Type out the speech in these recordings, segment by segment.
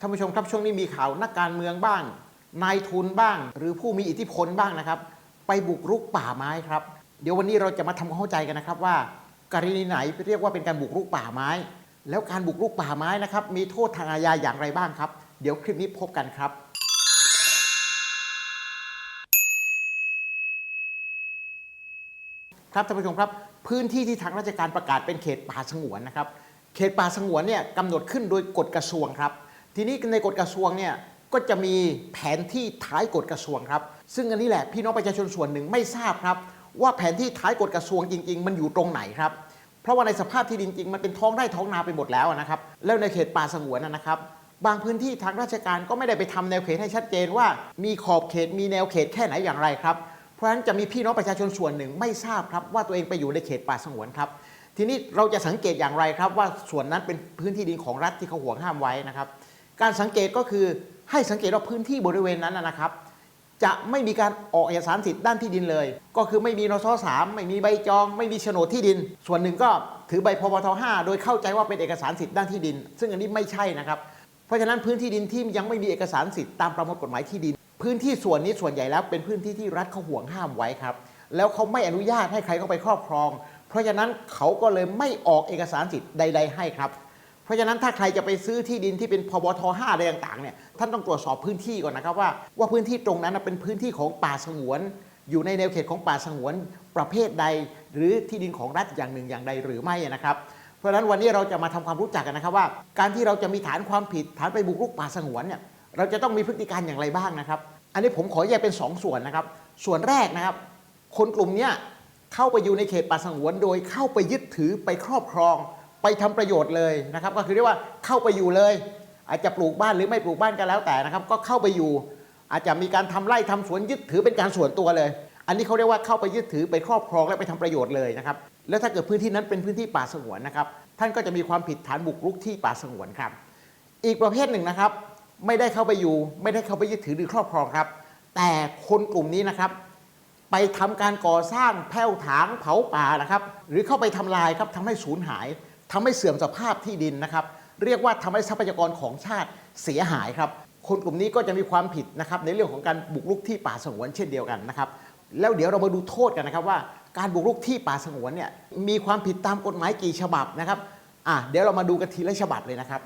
ท่านผู้ชมครับช่วงนี้มีข่าวนักการเมืองบ้าง นายทุนบ้าง หรือผู้มีอิทธิพลบ้างนะครับ ไปบุกรุกป่าไม้ครับ เดี๋ยววันนี้เราจะมาทำความเข้าใจกันนะครับว่า กรณีไหนเรียกว่าเป็นการบุกรุกป่าไม้ แล้วการบุกรุกป่าไม้นะครับมีโทษทางอาญาอย่างไรบ้างครับ เดี๋ยวคลิปนี้พบกันครับครับท่านผู้ชมครับ พื้นที่ที่ทางราชการประกาศเป็นเขตป่าสงวนนะครับเขตป่าสงวนเนี่ยกำหนดขึ้นโดยกฎกระทรวงครับ ทีนี้ในกฎกระทรวงเนี่ยก็จะมีแผนที่ท้ายกฎกระทรวงครับ ซึ่งอันนี้แหละพี่น้องประชาชนส่วนหนึ่งไม่ทราบครับ ว่าแผนที่ท้ายกฎกระทรวงจริง ๆ มันอยู่ตรงไหนครับ เพราะว่าในสภาพที่ดินจริงมันเป็นท้องไร่ท้องนาไปหมดแล้วนะครับ แล้วในเขตป่าสงวนนะนะครับบางพื้นที่ทางราชการก็ไม่ได้ไปทำแนวเขตให้ชัดเจนว่า มีขอบเขตมีแนวเขตแค่ไหนอย่างไรครับ เพราะฉะนั้นจะมีพี่น้องประชาชนส่วนหนึ่งไม่ทราบครับว่าตัวเองไปอยู่ในเขตป่าสงวนครับ ทีนี้เราจะสังเกตอย่างไรครับว่าส่วนนั้นเป็นพื้นที่ดินของรัฐที่เขาห่วงห้ามไว้นะครับ การสังเกตก็คือให้สังเกตว่าพื้นที่บริเวณนั้นนะครับ จะไม่มีการออกเอกสารสิทธิ์ด้านที่ดินเลย ก็คือไม่มีนสสามไม่มีใบจอง ไม่มีโฉนดที่ดิน ส่วนหนึ่งก็ถือใบพบท5โดยเข้าใจว่าเป็นเอกสารสิทธิ์ด้านที่ดิน ซึ่งอันนี้ไม่ใช่นะครับ เพราะฉะนั้นพื้นที่ดินที่ยังไม่มีเอกสารสิทธิ์ตามประมวลกฎหมายที่ดิน พื้นที่ส่วนนี้ส่วนใหญ่แล้วเป็นพื้นที่ที่รัฐเขาห่วงห้ามไว้ครับ แล้วเขาไม่อนุญาตให้ใครเข้าไปครอบครอง เพราะฉะนั้นเขาก็เลยไม่ออกเอกสารสิทธิ์ใด ๆ ให้ครับ เพราะฉะนั้นถ้าใครจะไปซื้อที่ดินที่เป็นพบท5อะไรต่างๆเนี่ยท่านต้องตรวจสอบพื้นที่ก่อนนะครับว่าว่าพื้นที่ตรงนั้นเป็นพื้นที่ของป่าสงวน อยู่ในแนวเขตของป่าสงวนประเภทใด หรือที่ดินของรัฐอย่างหนึ่งอย่างใดหรือไม่นะครับเพราะฉะนั้นวันนี้เราจะมาทำความรู้จักกันนะครับว่า การที่เราจะมีฐานความผิดฐานไปบุกรุกป่าสงวนเนี่ยเราจะต้องมีพฤติการอย่างไรบ้างนะครับ อันนี้ผมขอแยกเป็น 2 ส่วนนะครับ ส่วนแรกนะครับ คนกลุ่มนี้เข้าไปอยู่ในเขตป่าสงวนโดยเข้าไปยึดถือไปครอบครอง ไปทำประโยชน์เลยนะครับ ก็คือเรียกว่าเข้าไปอยู่เลย อาจจะปลูกบ้านหรือไม่ปลูกบ้านก็แล้วแต่นะครับ ก็เข้าไปอยู่ อาจจะมีการทำไร่ทำสวนยึดถือเป็นการส่วนตัวเลย อันนี้เขาเรียกว่าเข้าไปยึดถือไปครอบครองและไปทำประโยชน์เลยนะครับแล้วถ้าเกิดพื้นที่นั้นเป็นพื้นที่ป่าสงวนนะครับท่านก็จะมีความผิดฐานบุกรุกที่ป่าสงวนครับ อีกประเภทหนึ่งนะครับ ไม่ได้เข้าไปอยู่ ไม่ได้เข้าไปยึดถือหรือครอบครองครับ แต่คนกลุ่มนี้นะครับ ไปทำการก่อสร้างแผ่วถางเผาป่านะครับ หรือเข้าไปทำลายครับทำให้สูญหาย ทำให้เสื่อมสภาพที่ดินนะครับ เรียกว่าทำให้ทรัพยากรของชาติเสียหายครับ คนกลุ่มนี้ก็จะมีความผิดนะครับในเรื่องของการบุกรุกที่ป่าสงวนเช่นเดียวกันนะครับ แล้วเดี๋ยวเรามาดูโทษกันนะครับว่าการบุกรุกที่ป่าสงวนเนี่ยมีความผิดตามกฎหมายกี่ฉบับนะครับอะเดี๋ยวเรามาดูกันทีละฉบับเลยนะครับ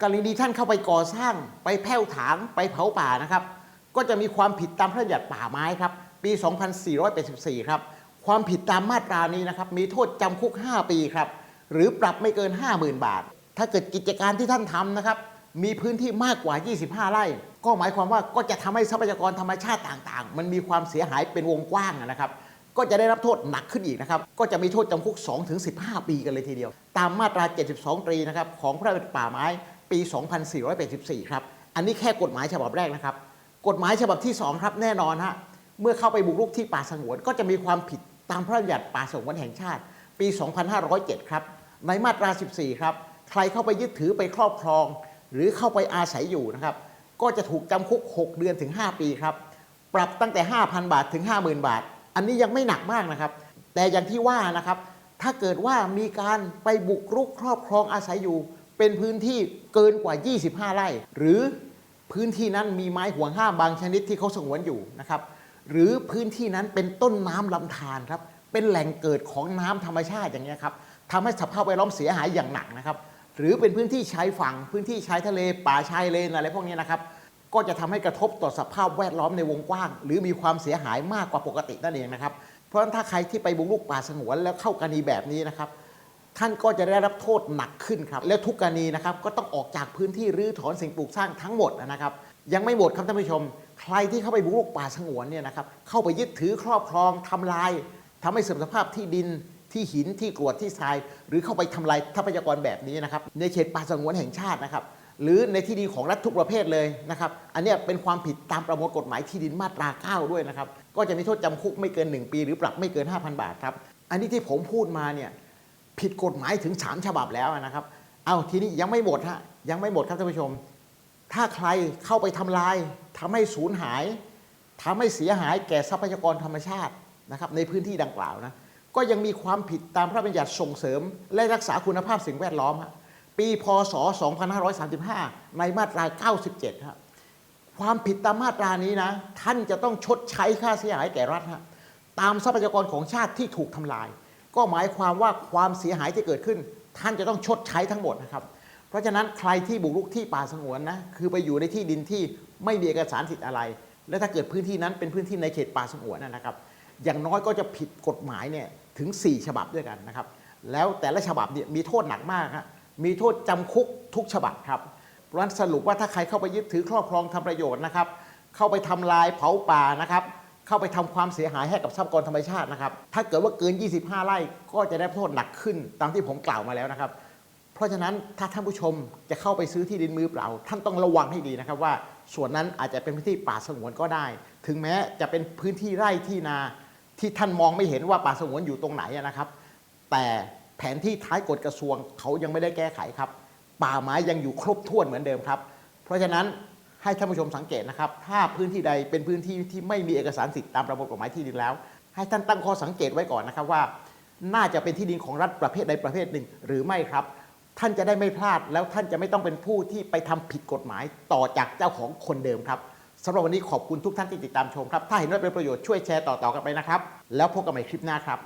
กรณีท่านเข้าไปก่อสร้างไปแผ่วถางไปเผาป่านะครับ ก็จะมีความผิดตามพระราชบัญญัติป่าไม้ครับ ปี 2484 ครับ ความผิดตามมาตรานี้นะครับ มีโทษจำคุก 5 ปีครับ หรือปรับไม่เกิน 50,000 บาท ถ้าเกิดกิจการที่ท่านทำนะครับ มีพื้นที่มากกว่า 25 ไร่ ก็หมายความว่าก็จะทำให้ทรัพยากรธรรมชาติต่างๆ มันมีความเสียหายเป็นวงกว้างนะครับ ก็จะได้รับโทษหนักขึ้นอีกนะครับ ก็จะมีโทษจำคุก 2-15 ปีกันเลยทีเดียว ตามมาตรา 72 ตรีนะครับของพระราชบัญญัติป่าไม้ปี 2484 ครับ อันนี้แค่กฎหมายฉบับแรกนะครับ กฎหมายฉบับที่ 2 ครับแน่นอนฮะ เมื่อเข้าไปบุกรุกที่ป่าสงวน ก็จะมีความผิดตามพระราชบัญญัติป่าสงวนแห่งชาติ ปี 2507 ครับ ในมาตรา 14 ครับ ใครเข้าไปยึดถือไปครอบครอง หรือเข้าไปอาศัยอยู่นะครับ ก็จะถูกจำคุก 6 เดือนถึง 5 ปีครับ ปรับตั้งแต่ 5,000 บาทถึง 50,000 บาท อันนี้ยังไม่หนักมากนะครับ แต่อย่างที่ว่านะครับ ถ้าเกิดว่ามีการไปบุกรุกครอบครองอาศัยอยู่ เป็นพื้นที่เกินกว่า 25 ไร่ หรือพื้นที่นั้นมีไม้ห่วงห้ามบางชนิดที่เขาสงวนอยู่นะครับ หรือพื้นที่นั้นเป็นต้นน้ำลำธารครับ เป็นแหล่งเกิดของน้ำธรรมชาติอย่างนี้ยครับ ทำให้สภาพแวดล้อมเสียหายอย่างหนักนะครับ หรือเป็นพื้นที่ชายฝั่ง พื้นที่ชายทะเล ป่าชายเลนอะไรพวกนี้นะครับ ก็จะทำให้กระทบต่อสภาพแวดล้อมในวงกว้าง หรือมีความเสียหายมากกว่าปกตินั่นเองนะครับ เพราะฉะนั้นถ้าใครที่ไปบุกรุกป่าสงวนแล้วเข้ากรณีแบบนี้นะครับ ท่านก็จะได้รับโทษหนักขึ้นครับ แล้วทุกกรณีนะครับก็ต้องออกจากพื้นที่รื้อถอนสิ่งปลูกสร้างทั้งหมดนะครับ ยังไม่หมดครับท่านผู้ชม ใครที่เข้าไปบุกรุกป่าสงวนเนี่ยนะครับ เข้าไปยึดถือครอบครองทำลายทำให้เสื่อมสภาพที่ดิน ที่หินที่กรวดที่ทราย หรือเข้าไปทำลายทรัพยากรแบบนี้นะครับในเขตป่าสงวนแห่งชาตินะครับหรือในที่ดินของรัฐทุกประเภทเลยนะครับ อันนี้เป็นความผิดตามประมวลกฎหมายที่ดินมาตรา 9 ด้วยนะครับ ก็จะมีโทษจำคุกไม่เกิน 1 ปี หรือปรับไม่เกิน 5,000 บาทครับ อันนี้ที่ผมพูดมาเนี่ยผิดกฎหมายถึง 3 ฉบับแล้วนะครับ เอาทีนี้ยังไม่หมดฮะยังไม่หมดครับท่านผู้ชม ถ้าใครเข้าไปทำลายทำให้สูญหายทำให้เสียหายแก่ทรัพยากรธรรมชาตินะครับในพื้นที่ดังกล่าวนะ ก็ยังมีความผิดตามพระราชบัญญัติส่งเสริม และรักษาคุณภาพสิ่งแวดล้อมฮะปีพศ 2535 ในมาตรา 97ครับความผิดตามมาตรานี้นะ ท่านจะต้องชดใช้ค่าเสียหายแก่รัฐฮะตามทรัพยากรของชาติที่ถูกทำลาย ก็หมายความว่าความเสียหายที่เกิดขึ้น ท่านจะต้องชดใช้ทั้งหมดนะครับ เพราะฉะนั้นใครที่บุกรุกที่ป่าสงวนนะคือไปอยู่ในที่ดินที่ไม่มีเอกสารสิทธิ์อะไร และถ้าเกิดพื้นที่นั้นเป็นพื้นที่ในเขตป่าสงวนนะครับ อย่างน้อยก็จะผิดกฎหมายเนี่ย ถึง 4 ฉบับด้วยกันนะครับ แล้วแต่ละฉบับเนี่ยมีโทษหนักมากฮะมีโทษจำคุกทุกฉบับครับเพราะฉะนั้นสรุปว่าถ้าใครเข้าไปยึดถือครอบครองทำประโยชน์นะครับ เข้าไปทำลายเผาป่านะครับ เข้าไปทำความเสียหายให้กับทรัพยากรธรรมชาตินะครับ ถ้าเกิดว่าเกิน 25 ไร่ก็จะได้โทษหนักขึ้นตามที่ผมกล่าวมาแล้วนะครับ เพราะฉะนั้นถ้าท่านผู้ชมจะเข้าไปซื้อที่ดินมือเปล่า ท่านต้องระวังให้ดีนะครับว่าส่วนนั้นอาจจะเป็นพื้นที่ป่าสงวนก็ได้ ถึงแม้จะเป็นพื้นที่ไร่ที่นา ที่ท่านมองไม่เห็นว่าป่าสงวนอยู่ตรงไหนนะครับ แต่แผนที่ท้ายกฎกระทรวงเขายังไม่ได้แก้ไขครับ ป่าไม้ยังอยู่ครบถ้วนเหมือนเดิมครับ เพราะฉะนั้นให้ท่านผู้ชมสังเกตนะครับ ถ้าพื้นที่ใดเป็นพื้นที่ที่ไม่มีเอกสารสิทธิ์ตามประมวลกฎหมายที่ดินแล้ว ให้ท่านตั้งข้อสังเกตไว้ก่อนนะครับว่า น่าจะเป็นที่ดินของรัฐประเภทใดประเภทหนึ่ง หรือไม่ครับ ท่านจะได้ไม่พลาดแล้วท่านจะไม่ต้องเป็นผู้ที่ไปทำผิดกฎหมายต่อจากเจ้าของคนเดิมครับ สำหรับวันนี้ขอบคุณทุกท่านที่ติดตามชมครับ ถ้าเห็นว่าเป็นประโยชน์ช่วยแชร์ต่อๆกันไปนะครับ แล้วพบกันใหม่คลิปหน้าครับ